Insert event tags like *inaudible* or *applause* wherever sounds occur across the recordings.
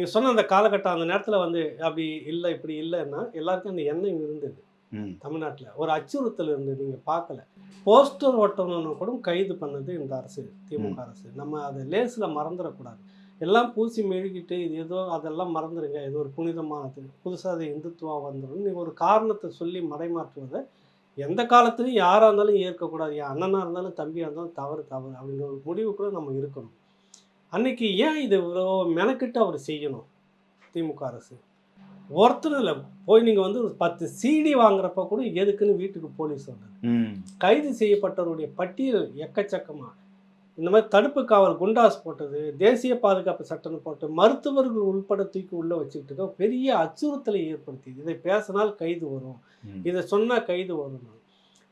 நீங்கள் சொன்ன அந்த காலகட்டம் அந்த நேரத்தில் வந்து அப்படி இல்லை இப்படி இல்லைன்னா எல்லாருக்கும் அந்த எண்ணம் இருந்தது. தமிழ்நாட்டில். ஒரு அச்சுறுத்தல் இருந்தது நீங்கள் பார்க்கல. போஸ்டர் ஓட்டணும்னு கூட கைது பண்ணது இந்த அரசு திமுக அரசு. நம்ம அதை லேஸில் மறந்துடக்கூடாது. எல்லாம் பூசி மெழுகிட்டு இது ஏதோ அதெல்லாம் மறந்துடுங்க இது ஒரு புனிதமானது புதுசாக அது இந்துத்துவம் வந்துடும் நீங்கள் ஒரு காரணத்தை சொல்லி மடைமாற்றுவதை எந்த காலத்துலையும் யாராக இருந்தாலும் ஏற்கக்கூடாது. என் அண்ணனாக இருந்தாலும் தம்பியாக இருந்தாலும் தவறு தவறு அப்படின்ற ஒரு முடிவு கூட நம்ம இருக்கணும். அன்னைக்கு ஏன் இது இவ்வளோ மெனக்கிட்டு அவர் செய்யணும்? திமுக அரசு. ஒருத்தரும் இல்லை போய் நீங்கள் வந்து ஒரு பத்து சிடி வாங்குறப்ப கூட எதுக்குன்னு வீட்டுக்கு போலீஸ் வந்தது. கைது செய்யப்பட்டவருடைய பட்டியல் எக்கச்சக்கமாக இந்த மாதிரி தடுப்பு காவல் குண்டாஸ் போட்டது தேசிய பாதுகாப்பு சட்டம் போட்டு மருத்துவர்கள் உள்பட தூக்கி உள்ளே வச்சுக்கிட்டு இருக்க பெரிய அச்சுறுத்தலை ஏற்படுத்தி இதை பேசினால் கைது வரும். இதை சொன்னால் கைது வரும்.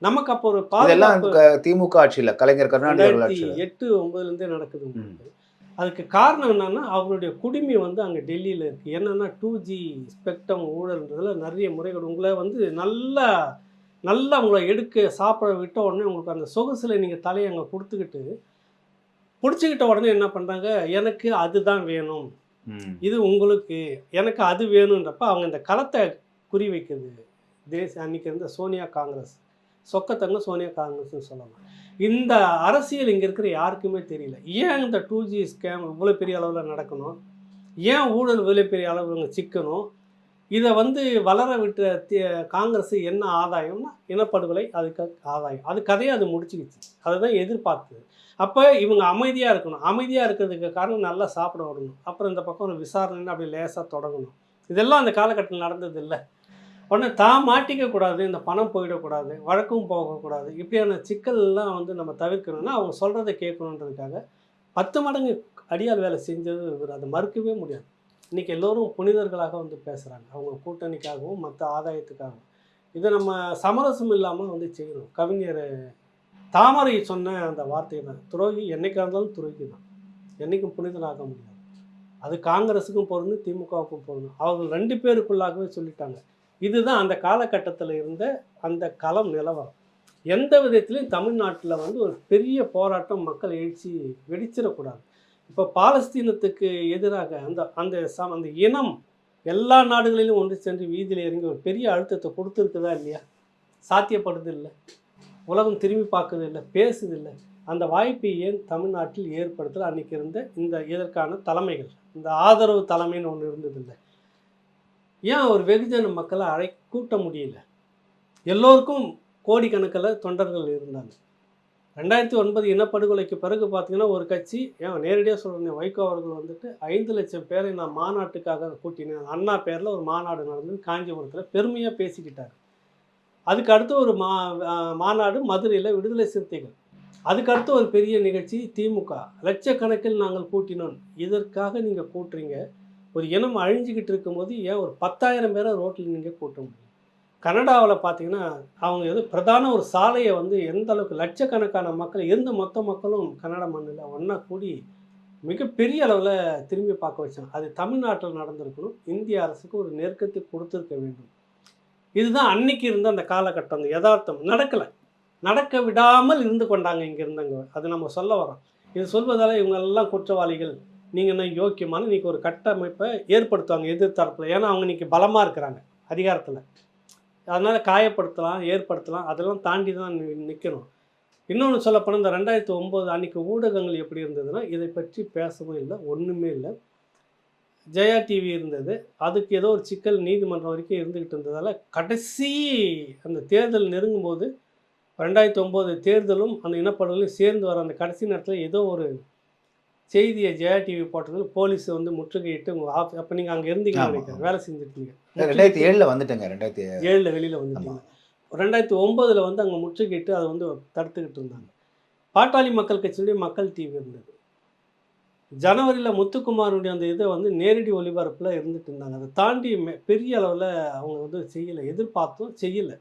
நமக்கு அப்போ ஒரு பாதுகாப்பு திமுக ஆட்சியில கலைஞர் கருணாநிதி எட்டு ஒன்பதுலேருந்தே நடக்குது அதுக்கு காரணம் என்னன்னா அவருடைய குடிமை வந்து அங்கே டெல்லியில் இருக்குது என்னன்னா டூ ஜி ஸ்பெக்ட்ரம் ஊழல்ன்றதுல நிறைய முறைகள். உங்களை வந்து நல்லா நல்லா உங்களை எடுக்க சாப்பிட விட்ட உடனே உங்களுக்கு அந்த சொகுசில் நீங்கள் தலையை அங்கே கொடுத்துக்கிட்டு பிடிச்சிக்கிட்ட உடனே என்ன பண்ணுறாங்க எனக்கு அதுதான் வேணும். இது உங்களுக்கு எனக்கு அது வேணுன்றப்ப அவங்க இந்த களத்தை குறி வைக்குது தேச அன்னைக்கு இருந்த சோனியா காங்கிரஸ். சொக்கத்தங்க சோனியா காங்கிரஸ்னு சொல்லலாம். இந்த அரசியல் இங்கே இருக்கிற யாருக்குமே தெரியல. ஏன் இந்த டூ ஜி ஸ்கேம் இவ்வளோ பெரிய அளவில் நடக்கணும்? ஏன் ஊழல் இவ்வளோ பெரிய அளவில் இவங்க சிக்கணும்? இதை வந்து வளர விட்ட காங்கிரஸ் என்ன ஆதாயம்னா இனப்படுகொலை அதுக்கு ஆதாயம். அது கதையை அது முடிச்சுக்கிச்சு. அதுதான் எதிர்பார்த்தது. அப்போ இவங்க அமைதியாக இருக்கணும். அமைதியாக இருக்கிறதுக்கு காரணம் நல்லா சாப்பிட விடணும். அப்புறம் இந்த பக்கம் ஒரு விசாரணைன்னு அப்படி லேசாக தொடங்கணும். இதெல்லாம் அந்த காலகட்டத்தில் நடந்தது இல்லை உடனே தான் மாட்டிக்கக்கூடாது இந்த பணம் போயிடக்கூடாது வழக்கும் போகக்கூடாது. இப்படியான சிக்கல்லாம் வந்து நம்ம தவிர்க்கணும்னா அவங்க சொல்கிறத கேட்கணுன்றதுக்காக பத்து மடங்கு அடியால் வேலை செஞ்சது இவர். அதை மறுக்கவே முடியாது. இன்றைக்கி எல்லோரும் புனிதர்களாக வந்து பேசுகிறாங்க அவங்க கூட்டணிக்காகவும் மற்ற ஆதாயத்துக்காகவும். இதை நம்ம சமரசம் இல்லாமல் வந்து செய்யணும். கவிஞர் தாமரை சொன்ன அந்த வார்த்தை தான் துரோகி என்றைக்காக இருந்தாலும் துரோகி தான். என்றைக்கும் புனிதனாக முடியாது. அது காங்கிரஸுக்கும் போகணும் திமுகவுக்கும் பொருந்தும் அவர்கள் ரெண்டு பேருக்குள்ளாகவே சொல்லிட்டாங்க. இதுதான் அந்த காலகட்டத்தில் இருந்த அந்த களம் நிலவரம். எந்த விதத்திலையும் தமிழ்நாட்டில் வந்து ஒரு பெரிய போராட்டம் மக்கள் எழுச்சி வெடிச்சிடக்கூடாது இப்போ பாலஸ்தீனத்துக்கு எதிராக அந்த அந்த சம் அந்த இனம் எல்லா நாடுகளிலும் ஒன்று சென்று வீதியில் இறங்கி ஒரு பெரிய அழுத்தத்தை கொடுத்துருக்குதா இல்லையா? சாத்தியப்படுது இல்லை. உலகம் திரும்பி பார்க்குது இல்லை பேசுது இல்லை. அந்த வாய்ப்பை ஏன் தமிழ்நாட்டில் ஏற்படுத்தல? அன்றைக்கி இருந்த இந்த இதற்கான தலைமைகள் இந்த ஆதரவு தலைமைன்னு ஒன்று இருந்தது இல்லை. ஏன் ஒரு வெகுஜன மக்களை அழை கூட்ட முடியல? எல்லோருக்கும் கோடிக்கணக்கில் தொண்டர்கள் இருந்தாங்க. ரெண்டாயிரத்தி ஒன்பது இனப்படுகொலைக்கு பிறகு பார்த்தீங்கன்னா ஒரு கட்சி ஏன் நேரடியாக சொல்கிறேன் வைகோ அவர்கள் வந்துட்டு ஐந்து லட்சம் பேரை நான் மாநாட்டுக்காக கூட்டினேன். அண்ணா பேரில் ஒரு மாநாடு நடந்தது காஞ்சிபுரத்தில் பெருமையாக பேசிக்கிட்டார். அதுக்கு அடுத்து ஒரு மா மாநாடு மதுரையில் விடுதலை சிறுத்தைகள். அதுக்கடுத்து ஒரு பெரிய நிகழ்ச்சி திமுக. லட்சக்கணக்கில் நாங்கள் கூட்டினோம். இதற்காக நீங்கள் கூட்டுறீங்க. ஒரு இனம் அழிஞ்சிக்கிட்டு இருக்கும்போது ஏன் ஒரு பத்தாயிரம் பேரை ரோட்டில் நீங்கள் கூட்ட முடியும்? கனடாவில் பார்த்தீங்கன்னா அவங்க எது பிரதான ஒரு சாலையை வந்து எந்த அளவுக்கு லட்சக்கணக்கான மக்கள் எந்த மொத்த மக்களும் கன்னட மண்ணில் ஒன்றா கூடி மிகப்பெரிய அளவில் திரும்பி பார்க்க வச்சாங்க. அது தமிழ்நாட்டில் நடந்திருக்கணும். இந்திய அரசுக்கு ஒரு நெருக்கத்தை கொடுத்துருக்க வேண்டும். இதுதான் அன்னைக்கு இருந்த அந்த காலகட்டம் அந்த யதார்த்தம். நடக்கலை. நடக்க விடாமல் இருந்து கொண்டாங்க இங்கே இருந்தவங்க. அது நம்ம சொல்ல வரோம் இது சொல்வதால் இவங்கெல்லாம் குற்றவாளிகள். நீங்கள் என்ன யோக்கியமான இன்றைக்கி ஒரு கட்டமைப்பை ஏற்படுத்துவாங்க எதிர்த்தரப்பில். ஏன்னா அவங்க இன்னைக்கு பலமாக இருக்கிறாங்க அதிகாரத்தில். அதனால் காயப்படுத்தலாம் ஏற்படுத்தலாம் அதெல்லாம் தாண்டி தான் நிற்கணும் இன்னொன்று சொல்லப்போனால் இந்த ரெண்டாயிரத்தி ஒம்பது அன்றைக்கி ஊடகங்கள் எப்படி இருந்ததுன்னா இதை பற்றி பேசவும் இல்லை ஒன்றுமே இல்லை. ஜெயா டிவி இருந்தது. அதுக்கு ஏதோ ஒரு சிக்கல் நீதிமன்றம் வரைக்கும் இருந்துக்கிட்டு இருந்ததால் கடைசி அந்த தேர்தல் நெருங்கும் போது ரெண்டாயிரத்தி ஒம்பது தேர்தலும் அந்த இனப்படுகொலையும் சேர்ந்து வர அந்த கடைசி நேரத்தில் ஏதோ ஒரு செய்தியை ஜெயா டிவி போட்டது போலீஸ் வந்து முற்றுகையிட்டு உங்கள் ஆஃப் அப்போ நீங்கள் அங்கே இருந்தீங்கன்னு ஆமா, நினைக்கிறேன். வேலை செஞ்சுருக்கீங்க. ரெண்டாயிரத்தி ஏழுல வந்துட்டேங்க ரெண்டாயிரத்தி ஏழில் வெளியில் வந்துட்டீங்க. ரெண்டாயிரத்தி ஒம்போதில் வந்து அங்கே முற்றுகையிட்டு அதை வந்து தடுத்துக்கிட்டு இருந்தாங்க. பாட்டாளி மக்கள் கட்சியுடைய மக்கள் டிவி இருந்தது. ஜனவரியில் முத்துக்குமாருடைய அந்த இதை வந்து நேரடி ஒளிபரப்பில் இருந்துட்டு இருந்தாங்க. அதை தாண்டி பெரிய அளவில் அவங்க வந்து செய்யலை எதிர்பார்த்தும் செய்யலை.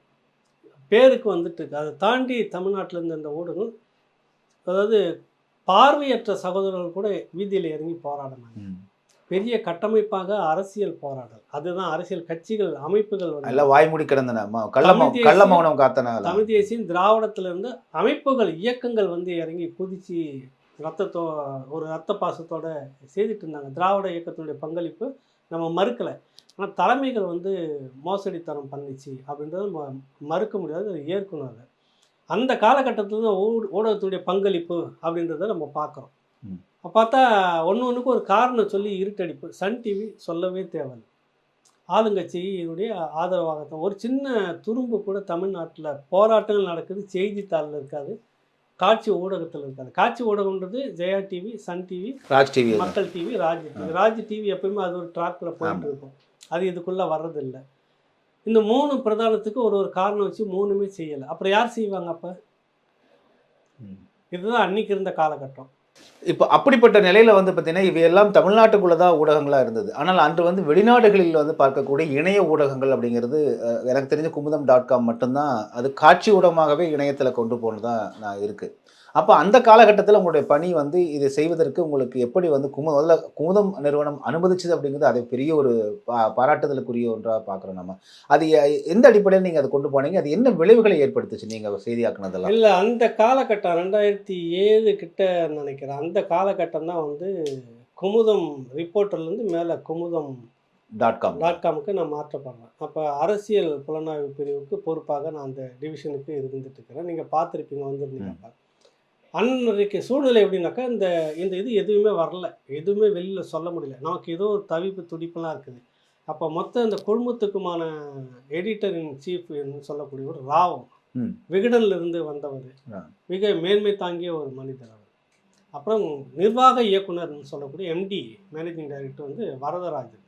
பேருக்கு வந்துட்டு இருக்கு. அதை தாண்டி தமிழ்நாட்டில் இருந்த அந்த ஊடகம் அதாவது பார்வையற்ற சகோதரர்கள் கூட வீதியில் இறங்கி போராடினாங்க. பெரிய கட்டமைப்பாக அரசியல் போராடல். அதுதான் அரசியல் கட்சிகள் அமைப்புகள் எல்லாம் வாய்மூடி கிடந்தன. தமிழ் தேசியம் திராவிடத்துல இருந்து அமைப்புகள் இயக்கங்கள் வந்து இறங்கி குதிச்சு ரத்தத்தோ ஒரு ரத்த பாசத்தோட செய்துட்டு இருந்தாங்க. திராவிட இயக்கத்தினுடைய பங்களிப்பு நம்ம மறுக்கலை. ஆனால் தலைமைகள் வந்து மோசடித்தனம் பண்ணிச்சு அப்படின்றத மறுக்க முடியாது. ஏற்கணும் அதை. அந்த காலகட்டத்தில் தான் ஊட- ஊடகத்தினுடைய பங்களிப்பு அப்படின்றத நம்ம பார்க்குறோம். பார்த்தா ஒன்று ஒன்றுக்கு ஒரு காரணம் சொல்லி இருட்டடிப்பு. சன் டிவி சொல்லவே தேவையில்லை. ஆளுங்கட்சியினுடைய ஆதரவாகத்தான். ஒரு சின்ன துரும்பு கூட தமிழ்நாட்டில் போராட்டங்கள் நடக்குது செய்தித்தாளில் இருக்காது காட்சி ஊடகத்தில் இருக்காது. காட்சி ஊடகம்ன்றது Jaya TV Sun TV Raj TV Makkal TV Raj TV. Raj TV எப்பயுமே அது ஒரு ட்ராக்கில் போயிட்டு இருக்கும். அது இதுக்குள்ளே வர்றதில்லை. இந்த மூணு பிரதானத்துக்கு ஒரு ஒரு காரணம் வச்சு மூணுமே செய்யலை. அப்புறம் யார் செய்வாங்க அப்போ? இதுதான் அன்னைக்கு இருந்த காலகட்டம். இப்போ அப்படிப்பட்ட நிலையில வந்து பார்த்தீங்கன்னா இவையெல்லாம் தமிழ்நாட்டுக்குள்ள தான் ஊடகங்களா இருந்தது. ஆனால் அன்று வந்து வெளிநாடுகளில் வந்து பார்க்கக்கூடிய இணைய ஊடகங்கள் அப்படிங்கிறது எனக்கு தெரிஞ்ச குமுதம் டாட் காம் மட்டும்தான் அது காட்சி ஊடகமாகவே இணையத்துல கொண்டு போனதா நான் இருக்கு. அப்போ அந்த காலகட்டத்தில் உங்களுடைய பணி வந்து இதை செய்வதற்கு உங்களுக்கு எப்படி வந்து குமு முதல்ல குமுதம் நிறுவனம் அனுமதிச்சது அப்படிங்கிறது அதை பெரிய ஒரு பா பாராட்டுதலுக்குரிய ஒன்றாக பார்க்குறோம் நம்ம அது எந்த அடிப்படையில் நீங்கள் அதை கொண்டு போனீங்க? அது என்ன விளைவுகளை ஏற்படுத்துச்சு நீங்கள் செய்தியாக்குனதெல்லாம் இல்லை அந்த காலகட்டம் ரெண்டாயிரத்தி ஏழு கிட்ட நினைக்கிறேன். அந்த காலகட்டம் தான் வந்து குமுதம் ரிப்போர்ட்டர்லேருந்து மேலே குமுதம் டாட் காம் டாட் காமுக்கு நான் மாற்றப்படுறேன். அப்போ அரசியல் புலனாய்வு பிரிவுக்கு பொறுப்பாக நான் அந்த டிவிஷனுக்கு இருந்துட்டு இருக்கிறேன். நீங்கள் பார்த்துருப்பீங்க வந்திருந்தீங்க. அன்றைக்கு சூழ்நிலை எப்படின்னாக்கா இந்த இந்த இது எதுவுமே வரல. எதுவுமே வெளியில் சொல்ல முடியல. நமக்கு ஏதோ ஒரு தவிப்பு துடிப்பெல்லாம் இருக்குது. அப்போ மொத்த இந்த குழுமத்துக்குமான எடிட்டர் இன் சீஃப் சொல்லக்கூடிய ஒரு ராவம். ம். விகடன்ல இருந்து வந்தவர். மிக மேன்மை தாங்கிய ஒரு மனிதர் அவர். அப்புறம் நிர்வாக இயக்குனர்னு சொல்லக்கூடிய எம்டி மேனேஜிங் டைரக்டர் வந்து வரதராஜன்.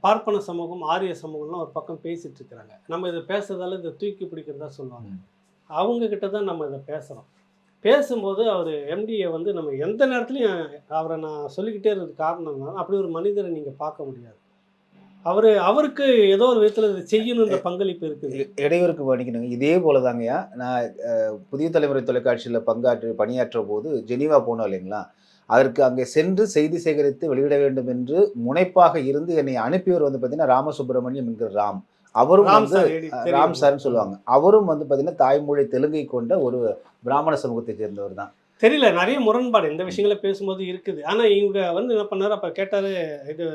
பார்ப்பன சமூகம் ஆரிய சமூகம்லாம் ஒரு பக்கம் பேசிட்டு இருக்கிறாங்க. நம்ம இதை பேசுறதால இதை தூக்கி பிடிக்கிறதா சொல்லுவாங்க. ம். அவங்க கிட்ட தான் நம்ம இதை பேசுகிறோம் பேசும்போது அவர் எம்டியை வந்து நம்ம எந்த நேரத்துலையும் அவரை நான் சொல்லிக்கிட்டே இருக்கிறது காரணம் தான் அப்படி ஒரு மனிதரை நீங்கள் பார்க்க முடியாது. அவர் அவருக்கு ஏதோ ஒரு விதத்தில் செய்யணுன்ற பங்களிப்பு இருக்குது. இடையூறுக்கு பண்ணிக்கணுங்க இதே போல தாங்கய்யா நான் புதிய தலைமுறை தொலைக்காட்சியில் பங்காற்று பணியாற்ற போது ஜெனீவா போனோம் இல்லைங்களா? அதற்கு அங்கே சென்று செய்தி சேகரித்து வெளியிட வேண்டும் என்று முனைப்பாக இருந்து என்னை அனுப்பியவர் வந்து பார்த்தீங்கன்னா ராமசுப்பிரமணியம் என்கிற ராம். அவரும் ராம் வந்து. ராம் சார்னு சொல்லுவாங்க. அவரும் வந்து பார்த்தீங்கன்னா தாய்மொழி தெலுங்கை கொண்ட ஒரு பிராமண சமூகத்தை சேர்ந்தவர் தான். தெரியல நிறைய முரண்பாடு. இந்த விஷயங்களை பேசும்போது இருக்குது. ஆனால் இவங்க வந்து என்ன பண்ணாரு? அப்போ கேட்டார் இது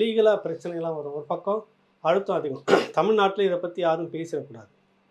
லீகலாக பிரச்சனைலாம் வரும். ஒரு பக்கம் அழுத்தம் அதிகம். *clears throat* தமிழ்நாட்டில் இதை பற்றி யாரும் பேசிடக்கூடாது